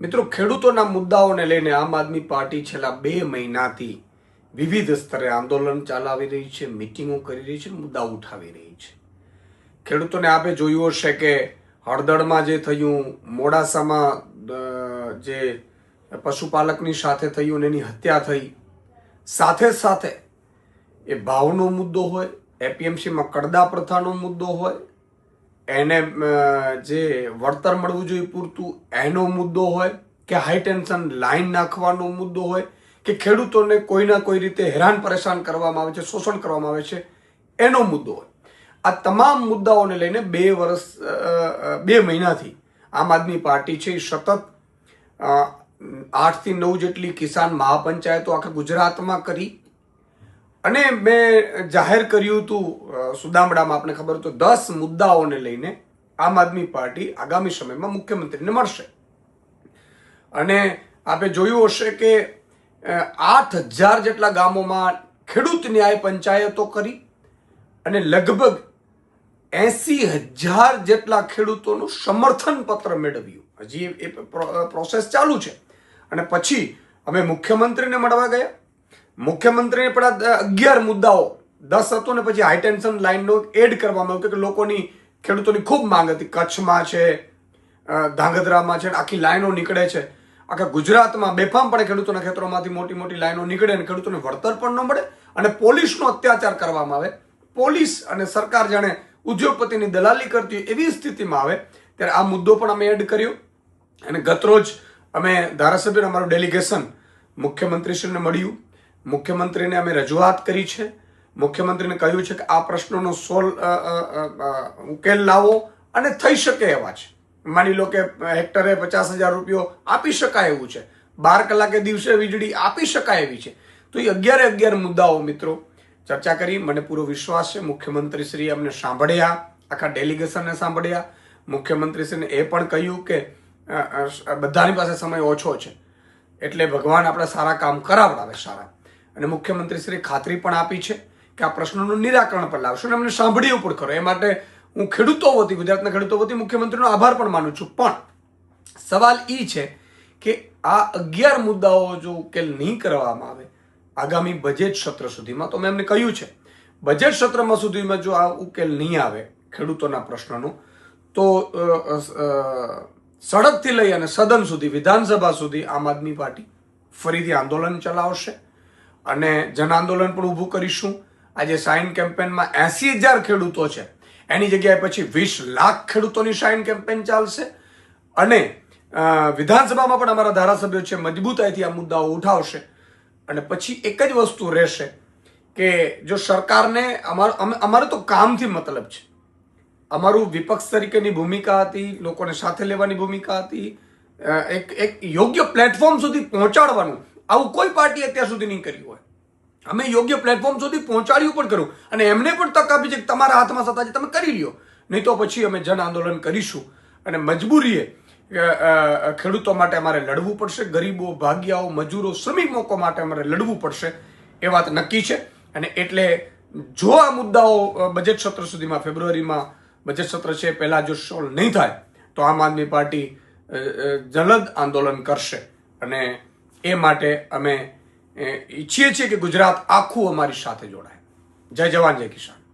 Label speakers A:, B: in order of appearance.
A: મિત્રો, ખેડૂતોના મુદ્દાઓને લઈને આમ આદમી પાર્ટી છેલ્લા બે મહિનાથી વિવિધ સ્તરે આંદોલન ચલાવી રહી છે, મિટિંગો કરી રહી છે મુદ્દા ઉઠાવી રહી છે. ખેડૂતોને આપે જોયું હશે કે હળદળમાં જે થયું, મોડાસામાં જે પશુપાલકની સાથે થયું અને એની હત્યા થઈ. સાથે સાથે એ ભાવનો મુદ્દો હોય, એપીએમસીમાં કડદા પ્રથાનો મુદ્દો હોય એને જે વળતર મળવું જોઈએ પૂરતું, એનો મુદ્દો હોય કે હાઈ ટેન્શન લાઈન નાખવાનો મુદ્દો હોય કે ખેડૂતોને કોઈના કોઈ રીતે હેરાન પરેશાન કરવામાં આવે છે, શોષણ કરવામાં આવે છે, એનો મુદ્દો હોય. આ તમામ મુદ્દાઓને લઈને બે વર્ષ બે મહિનાથી આમ આદમી પાર્ટી છે એ સતત આઠથી નવ જેટલી કિસાન મહાપંચાયતો આખા ગુજરાતમાં કરી અને મેં જાહેર કર્યું હતું સુદામડામાં આપને ખબર તો દસ મુદ્દાઓને લઈને આમ આદમી પાર્ટી આગામી સમયમાં મુખ્યમંત્રીને મળશે. અને આપે જોયું હશે કે આઠ હજાર જેટલા ગામોમાં ખેડૂત ન્યાય પંચાયતો કરી અને લગભગ એસી હજાર જેટલા ખેડૂતોનું સમર્થન પત્ર મેળવ્યું. હજી એ પ્રોસેસ ચાલુ છે. અને પછી અમે મુખ્યમંત્રીને મળવા ગયા. મુખ્યમંત્રીને પણ અગિયાર મુદ્દાઓ, દસ હતો ને પછી હાઈ ટેન્શન લાઈનનો એડ કરવામાં આવ્યો કે લોકોની ખેડૂતોની ખૂબ માંગ હતી. કચ્છમાં છે ધાંગધ્રામાં છે, આખી લાઈનો નીકળે છે. આખા ગુજરાતમાં બેફામપણે ખેડૂતોના ખેતરોમાંથી મોટી મોટી લાઈનો નીકળે અને ખેડૂતોને વળતર પણ ન મળે અને પોલીસનો અત્યાચાર કરવામાં આવે. પોલીસ અને સરકાર જાણે ઉદ્યોગપતિની દલાલી કરતી એવી સ્થિતિમાં આવે. ત્યારે આ મુદ્દો પણ અમે એડ કર્યો. અને ગતરોજ અમે ધારાસભ્યને અમારું ડેલિગેશન મુખ્યમંત્રીશ્રીને મળ્યું. મુખ્યમંત્રીને અમે રજૂઆત કરી છે. મુખ્યમંત્રીને કહ્યું છે કે આ પ્રશ્નોનો સોલ ઉકેલ લાવો અને થઈ શકે એવા છે. માની લો કે હેક્ટરે પચાસ હજાર રૂપિયો આપી શકાય એવું છે. બાર કલાકે દિવસે વીજળી આપી શકાય એવી છે. તો એ અગિયારે અગિયાર મુદ્દાઓ મિત્રો ચર્ચા કરી. મને પૂરો વિશ્વાસ છે. મુખ્યમંત્રીશ્રીએ અમને સાંભળ્યા, આખા ડેલિગેશનને સાંભળ્યા. મુખ્યમંત્રીશ્રીને એ પણ કહ્યું કે બધાની પાસે સમય ઓછો છે. એટલે ભગવાન આપણા સારા કામ કરાવડાવે સારા. અને મુખ્યમંત્રીશ્રીએ ખાતરી પણ આપી છે કે આ પ્રશ્નોનું નિરાકરણ પણ લાવશું અને અમને સાંભળ્યું પણ ખરો એ માટે હું ખેડૂતો વતી, ગુજરાતના ખેડૂતો વતી મુખ્યમંત્રીનો આભાર પણ માનું છું. પણ સવાલ એ છે કે આ અગિયાર મુદ્દાઓ જો ઉકેલ નહીં કરવામાં આવે, આગામી બજેટ સત્ર સુધીમાં, તો મેં એમને કહ્યું છે બજેટ સત્રમાં સુધીમાં જો આ ઉકેલ નહીં આવે ખેડૂતોના પ્રશ્નનો, તો સડકથી લઈ અને સદન સુધી, વિધાનસભા સુધી આમ આદમી પાર્ટી ફરીથી આંદોલન ચલાવશે. અને જન આંદોલન પણ ઊભું કરીશું. આજે સાઇન કેમ્પેનમાં એસી હજાર ખેડૂતો છે. એની જગ્યાએ પછી વીસ લાખ ખેડૂતોની સાઇન કેમ્પેન ચાલશે. અને વિધાનસભામાં પણ અમારા ધારાસભ્યો છે, મજબૂતાઈથી આ મુદ્દાઓ ઉઠાવશે. અને પછી એક જ વસ્તુ રહેશે કે જો સરકારને અમાર, અમે- અમારે તો કામથી મતલબ છે. અમારું વિપક્ષ તરીકેની ભૂમિકા હતી, લોકોને સાથે લેવાની ભૂમિકા હતી. એક એક યોગ્ય પ્લેટફોર્મ સુધી પહોંચાડવાનું આવું કોઈ પાર્ટી અત્યાર સુધી નહીં કર્યું હોય. અમે યોગ્ય પ્લેટફોર્મ સુધી પહોંચાડ્યું પણ કર્યું અને એમને પણ તક આપી છે કે તમારા હાથમાં સત્તા છે, તમે કરી લ્યો. નહીં તો પછી અમે જન આંદોલન કરીશું. અને મજબૂરીએ ખેડૂતો માટે અમારે લડવું પડશે, ગરીબો, ભાગ્યાઓ, મજૂરો, શ્રમિક માટે અમારે લડવું પડશે. એ વાત નક્કી છે. અને એટલે જો આ મુદ્દાઓ બજેટ સત્ર સુધીમાં, ફેબ્રુઆરીમાં બજેટ સત્ર છે, પહેલાં જો સોલ્વ નહીં થાય, તો આમ આદમી પાર્ટી જલદ આંદોલન કરશે. અને એ માટે અમે ઈચ્છીએ છીએ કે ગુજરાત આખું અમારી સાથે જોડાય. જય જવાન, જય કિસાન.